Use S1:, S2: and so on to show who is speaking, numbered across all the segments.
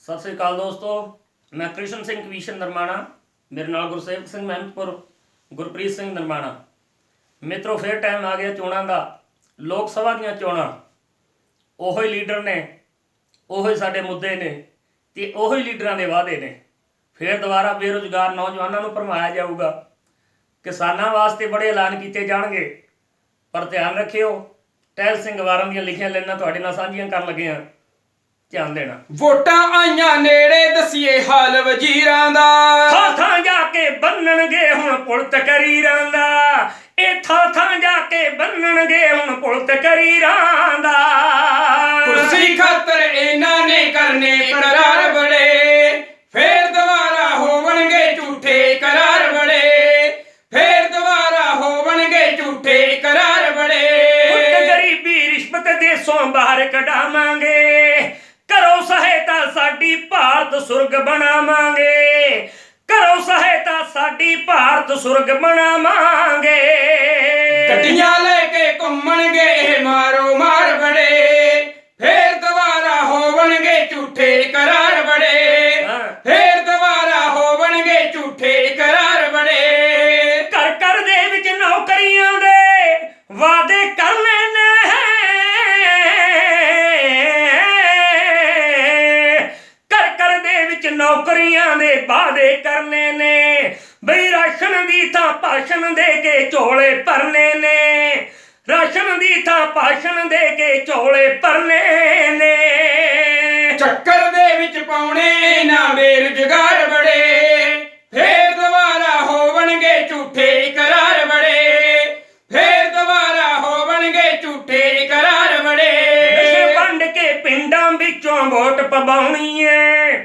S1: ਸਤਿ ਸ੍ਰੀ ਅਕਾਲ ਦੋਸਤੋ, ਮੈਂ ਕ੍ਰਿਸ਼ਨ ਸਿੰਘ ਕਵੀਸ਼ਨ ਨਰਮਾਣਾ, ਮੇਰੇ ਨਾਲ ਗੁਰਸੇਵਕ ਸਿੰਘ ਮਹਿਮਦਪੁਰ ਗੁਰਪ੍ਰੀਤ ਸਿੰਘ ਨਰਮਾਣਾ। ਮਿੱਤਰੋ, ਫੇਰ ਟਾਈਮ ਆ ਗਿਆ ਚੋਣਾਂ ਦਾ। ਲੋਕ ਸਭਾ ਦੀਆਂ ਚੋਣਾਂ। ਉਹੋ ਹੀ ਲੀਡਰ ਨੇ, ਉਹੋ ਹੀ ਸਾਡੇ ਮੁੱਦੇ ਨੇ, ਤੇ ਉਹੋ ਹੀ ਲੀਡਰਾਂ ਦੇ ਵਾਅਦੇ ਨੇ। ਫੇਰ ਦੁਬਾਰਾ ਬੇਰੁਜ਼ਗਾਰ ਨੌਜਵਾਨਾਂ ਨੂੰ ਭਰਮਾਇਆ ਜਾਊਗਾ। ਕਿਸਾਨਾਂ ਵਾਸਤੇ ਬੜੇ ਐਲਾਨ ਕੀਤੇ ਜਾਣਗੇ। ਪਰ ਧਿਆਨ ਰੱਖਿਓ, ਟਹਿਲ ਸਿੰਘ ਵਾਰਨ ਦੀਆਂ ਲਿਖੀਆਂ ਲਾਈਨਾਂ ਤੁਹਾਡੇ ਨਾਲ ਸਾਂਝੀਆਂ ਕਰਨ ਲੱਗੇ ਹਾਂ। ਧਿਆਨ ਦੇਣਾ।
S2: ਵੋਟਾਂ ਆਈਆਂ ਨੇੜੇ ਦਸੀਏ ਹਾਲ ਵਜ਼ੀਰਾਂ ਦਾ।
S1: ਥਾਂ ਥਾਂ ਜਾ ਕੇ ਬੰਨਣਗੇ ਹੁਣ ਪੁਲ ਤਕਰੀਰਾਂ ਦਾ। ਇਹ ਥਾਂ ਥਾਂ ਜਾ ਕੇ ਬੰਨਣਗੇ ਹੁਣ ਪੁਲ ਤਕਰੀਰਾਂ ਦਾ।
S2: ਕੁਰਸੀ ਖਾਤਰ ਇਹਨਾਂ ਨੇ ਕਰਨੇ ਕਰਾਰ ਬੜੇ ਫੇਰ ਦੁਬਾਰਾ ਹੋਵਣਗੇ ਝੂਠੇ ਕਰਾਰ ਬੜੇ ਫੇਰ ਦੁਬਾਰਾ ਹੋਵਣਗੇ ਝੂਠੇ ਕਰਾਰ ਬੜੇ
S1: ਪੁੱਤ ਗਰੀਬੀ ਰਿਸ਼ਵਤ ਦੇਸੋਂ ਬਾਹਰ ਕਢਾਵਾਂਗੇ ਕਰੋ ਸਹਾਇਤਾ ਸਾਡੀ ਭਾਰਤ ਸੁਰਗ ਬਣਾਵਾਂਗੇ। ਕਰੋ ਸਹਾਇਤਾ ਸਾਡੀ ਭਾਰਤ ਸੁਰਗ ਬਣਾਵਾਂਗੇ।
S2: ਗੱਡੀਆਂ ਲੈ ਕੇ ਘੁੰਮਣਗੇ ਇਹ ਮਾਰ
S1: ਨੌਕਰੀਆਂ ਦੇ ਵਾਅਦੇ ਕਰਨੇ ਨੇ। ਬਈ ਰਾਸ਼ਨ ਦੀ ਥਾਂ ਭਾਸ਼ਣ ਦੇ ਕੇ ਝੋਲੇ ਭਰਨੇ ਨੇ। ਰਾਸ਼ਨ ਦੀ ਥਾਂ ਭਾਸ਼ਣ ਦੇ ਕੇ ਝੋਲੇ ਭਰਨੇ ਨੇ।
S2: ਚੱਕਰ ਦੇ ਵਿੱਚ ਪਾਉਣੇ ਨਾ ਬੇਰੁਜ਼ਗਾਰ ਬੜੇ। ਫੇਰ ਦੁਬਾਰਾ ਹੋਵਣਗੇ ਝੂਠੇ ਕਰਾਰ ਬੜੇ। ਫੇਰ ਦੁਬਾਰਾ ਹੋਵਣਗੇ ਝੂਠੇ ਕਰਾਰ ਬੜੇ।
S1: ਨਸ਼ੇ ਵੰਡ ਕੇ ਪਿੰਡਾਂ ਵਿੱਚੋਂ ਵੋਟ ਪਵਾਉਣੀ ਏ।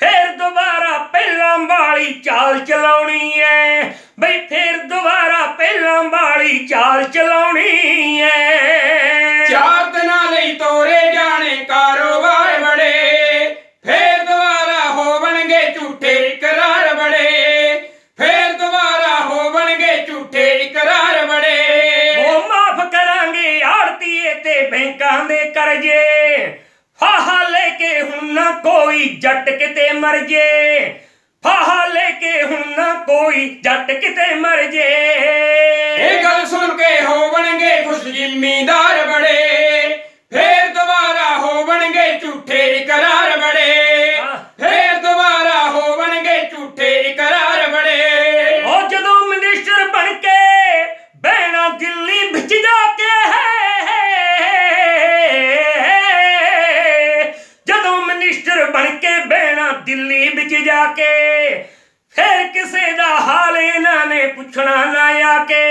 S1: ਫੇਰ ਦੁਬਾਰਾ ਪਹਿਲਾਂ ਵਾਲੀ ਚਾਲ ਚਲਾਉਣੀ ਏ ਬਈ ਫੇਰ ਦੁਬਾਰਾ ਪਹਿਲਾਂ ਵਾਲੀ ਚਾਲ ਚਲਾਉਣੀ ਏ
S2: ਚਾਰ ਦਿਨਾਂ ਲਈ ਤੋਰੇ ਜਾਣੇ ਕਾਰੋਬਾਰ ਬੜੇ। ਫੇਰ ਦੁਬਾਰਾ ਹੋਵਣਗੇ ਝੂਠੇ ਕਰਾਰ ਬੜੇ। ਫੇਰ ਦੁਬਾਰਾ ਹੋਵਣਗੇ ਝੂਠੇ ਕਰਾਰ ਬੜੇ।
S1: ਉਹ ਮਾਫ ਕਰਾਂਗੇ ਆੜਤੀਏ ਤੇ ਬੈਂਕਾਂ ਦੇ ਕਰਜ਼ੇ। ਫਾਹਾ ਲੈ ਕੇ ਹੁਣ ਨਾ ਕੋਈ ਜੱਟ ਕਿਤੇ ਮਰ ਜੇ। ਫਾਹਾ ਲੈ ਕੇ ਹੁਣ ਨਾ ਕੋਈ ਜੱਟ ਕਿਤੇ ਮਰ ਜੇ।
S2: ਇਹ ਗੱਲ ਸੁਣ ਕੇ ਹੋਵਣਗੇ ਖੁਸ਼ ਜ਼ਿਮੀਦਾਰ
S1: ਦਿੱਲੀ ਵਿੱਚ ਜਾ ਕੇ ਫੇਰ ਕਿਸੇ ਦਾ ਹਾਲ ਇਹਨਾਂ ਨੇ ਪੁੱਛਣਾ ਨਾ ਆ ਕੇ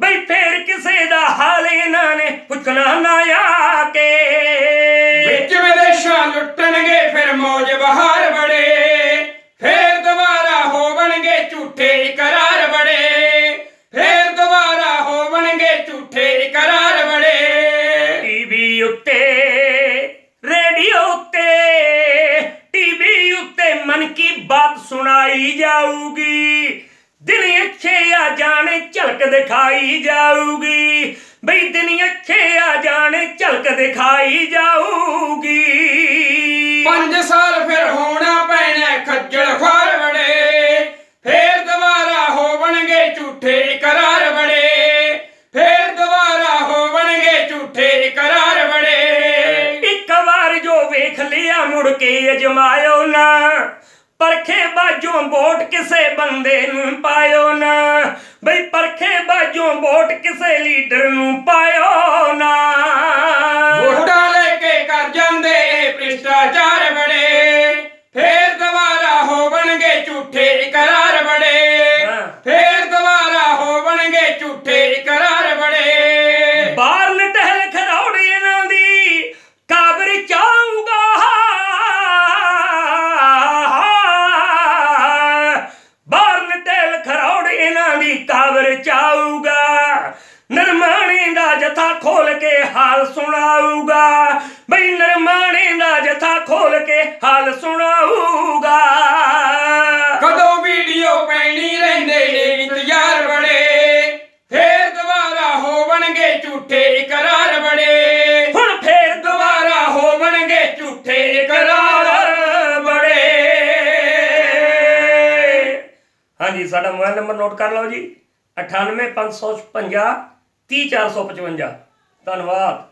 S1: ਬਈ ਫੇਰ ਕਿਸੇ ਦਾ ਹਾਲ ਇਹਨਾਂ ਨੇ ਪੁੱਛਣਾ ਨਾ ਆ ਕੇ ਜਾਊਗੀ। ਦਿਨ ਅੱਛੇ ਆ ਜਾਣੇ ਝਲਕ ਦਿਖਾਈ ਜਾਊਗੀ। ਬਈ ਦਿਨ ਅੱਛੇ ਆ ਜਾਣੇ ਝਲਕ ਦਿਖਾਈ ਜਾਊਗੀ।
S2: ਪੰਜ ਸਾਲ ਫਿਰ ਹੋਣਾ ਪੈਣਾ ਖੱਜਲ ਖਾਰ ਬੜੇ ਫੇਰ ਦੁਬਾਰਾ ਹੋਵਣਗੇ ਝੂਠੇ ਕਰਾਰ ਬੜੇ ਫੇਰ ਦੁਬਾਰਾ ਹੋਵਣਗੇ ਝੂਠੇ ਕਰਾਰ ਬੜੇ
S1: ਇੱਕ ਵਾਰ ਜੋ ਵੇਖ ਲਿਆ ਮੁੜ ਕੇ ਅਜਮਾਇਓ ਨਾ। ਪਰਖੇ ਬਾਜੋਂ ਵੋਟ ਕਿਸੇ ਬੰਦੇ ਨੂੰ ਪਾਇਓ ਨਾ। ਬਈ ਪਰਖੇ ਬਾਜੋਂ ਵੋਟ ਕਿਸੇ ਲੀਡਰ ਨੂੰ ਪਾਇਓ ਨਾ।
S2: ਵੋਟਾਂ ਲੈ ਕੇ ਕਰ ਜਾਂਦੇ ਇਹ ਭ੍ਰਿਸ਼ਟਾਚਾਰ ਬੜੇ। ਫੇਰ ਦੁਬਾਰਾ ਹੋਵਣਗੇ ਝੂਠੇ ਕਰਾਰ ਬੜੇ। ਫੇਰ ਦੁਬਾਰਾ ਹੋਵਣਗੇ ਝੂਠੇ ਕਰਾਰ
S1: ਹਾਲ ਸੁਣਾਊਗਾ। ਬਈ ਨਰਮਾਣੇ ਦਾ ਜਥਾ ਖੋਲ ਕੇ ਹਾਲ ਸੁਣਾਊਗਾ।
S2: ਕਦੋਂ ਵੀਡੀਓ ਪੈਣੀ ਰਹਿੰਦੇ ਨੇ ਗੀਤ ਬੜੇ। ਫੇਰ ਦੁਬਾਰਾ ਹੋਵਣਗੇ ਝੂਠੇ ਇਕਰਾਰ ਬੜੇ।
S1: ਹੁਣ ਫੇਰ
S2: ਦੁਬਾਰਾ ਹੋਵਣਗੇ ਝੂਠੇ ਇਕਰਾਰ ਬੜੇ।
S1: ਹਾਂਜੀ ਸਾਡਾ ਮੋਬਾਈਲ ਨੰਬਰ ਨੋਟ ਕਰ ਲਓ ਜੀ। 98550 30455 ਧੰਨਵਾਦ